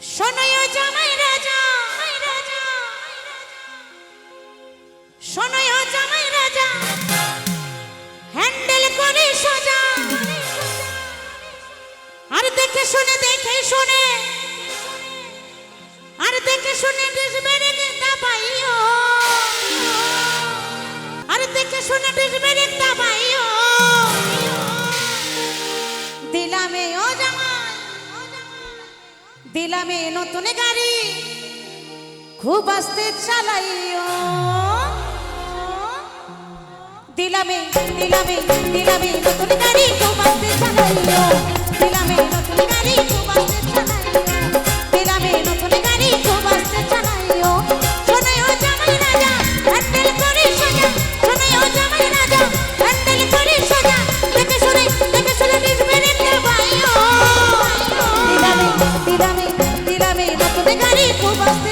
শোনয় জামাই রাজা শোনয় জামাই রাজা, হ্যান্ডেল করে সোজা। আর দেখে শুনে দেখে শুনে। আর দেখে শুনে ডিসবেরে গেটা পাইও আর দেখে দিলামে নতুন গাড়ি। খুব আস্তে চালাইও। দিলামে দিলামে দিলামে নতুন গাড়ি, খুব আস্তে চালাইও। দিলামে নতুন গাড়ি, খুব আস্তে গাড়ি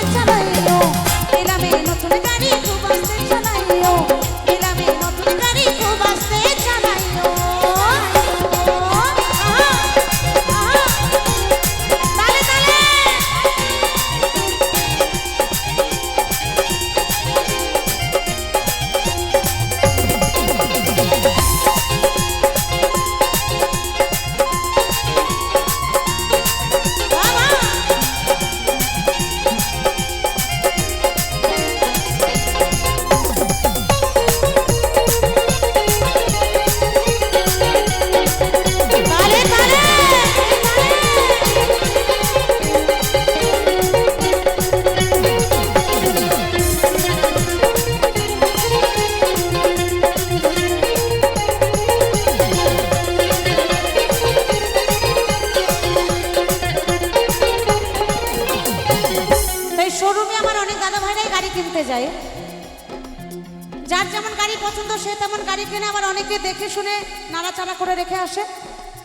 যার যেমন গাড়ি পছন্দ, সে তেমন গাড়ি কিনে। আবার অনেকে দেখে শুনে নাড়াচাড়া করে রেখে আসে।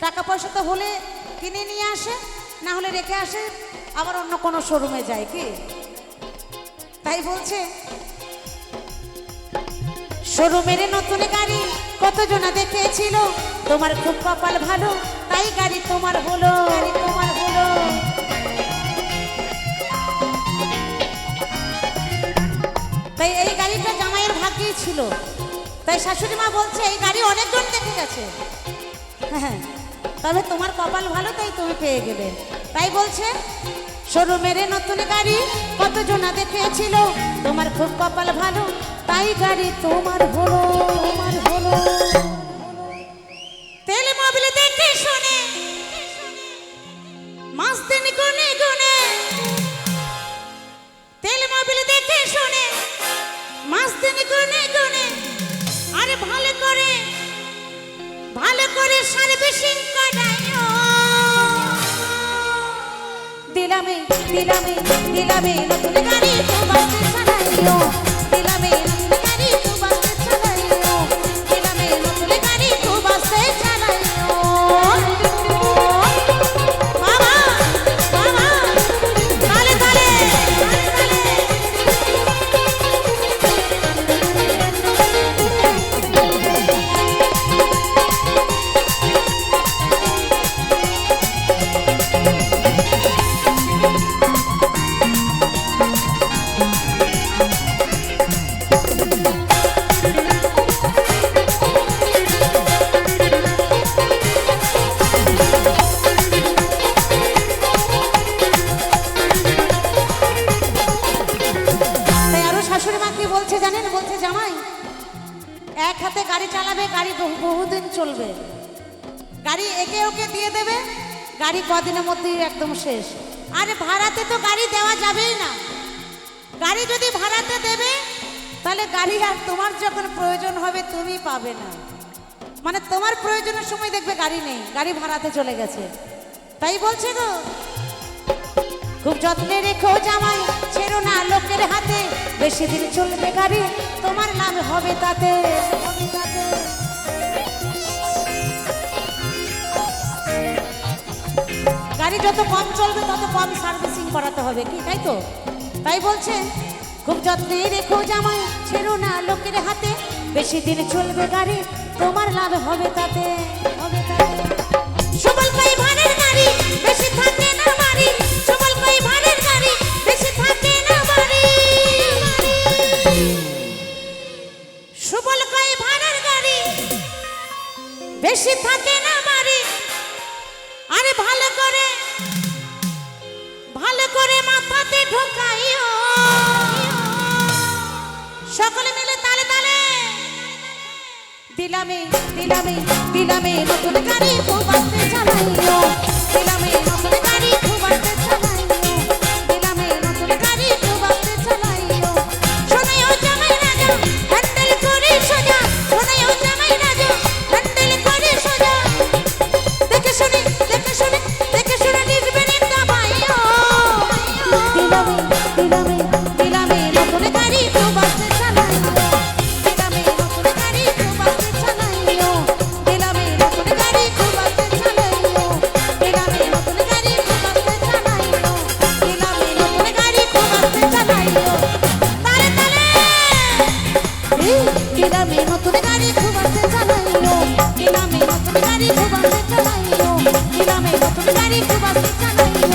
টাকা পয়সা তো হলে কিনে নিয়ে আসে, না হলে রেখে আসে, আবার অন্য কোনো শোরুমে যায় কি? তাই বলছে শোরুমের নতুন গাড়ি কতজনা দেখেছিল? তোমার খুব কপাল ভালো, তাই গাড়ি তোমার হলো। গাড়ি তোমার ভাগ্যেই ছিল। তাই শাশুড়ি মা বলছে, এই গাড়ি অনেকজন দেখে গেছে। হ্যাঁ তবে তোমার কপাল ভালো, তাই তুমি পেয়ে গেলে। তাই বলছে শোরুমের নতুন গাড়ি কতজনা দেখেছিল তোমার খুব কপাল ভালো, তাই গাড়ি তোমার হলো তোমার হলো। তেল মোবিল দেখে শুনে মাস দিন গুনে গুনে তেল মোবিল দেখে শুনে মাস গুনে দিলামে দিলামে দিলামে নতুন গাড়ি চালাইও দিলামে গাড়ি গাড়ি বহুদিন চলবে। গাড়ি একে ওকে দিয়ে দেবে, গাড়ি কদিনের মধ্যেই একদম শেষ। আরে ভাড়াতে তো গাড়ি দেওয়া যাবেই না। গাড়ি যদি ভাড়াতে দেবে, তাহলে গাড়ি আর তোমার যখন প্রয়োজন হবে, তুমি পাবে না। মানে তোমার প্রয়োজনের সময় দেখবে গাড়ি নেই, গাড়ি ভাড়াতে চলে গেছে। তাই বলছে গো খুব যত্নে রেখো জামাই, ছেড়ো না লোকের হাতে। বেশি দিন চলবে গাড়ি, তোমার তাতে হবে তাতে। গাড়ি যত কম চলবে, তত কম সার্ভিসিং করাতে হবে কি, তাই তো? তাই বলছে, খুব যত্নে রেখো জামাই, ছেড়ো না লোকের হাতে। বেশি দিন চলবে গাড়ি, তোমার লাভ হবে তাতে। হবে তাতে। সবল পাই ভাড়ের গাড়ি, বেশি থাকে দিলামে দিলামে দিলামে নতুন গাড়ি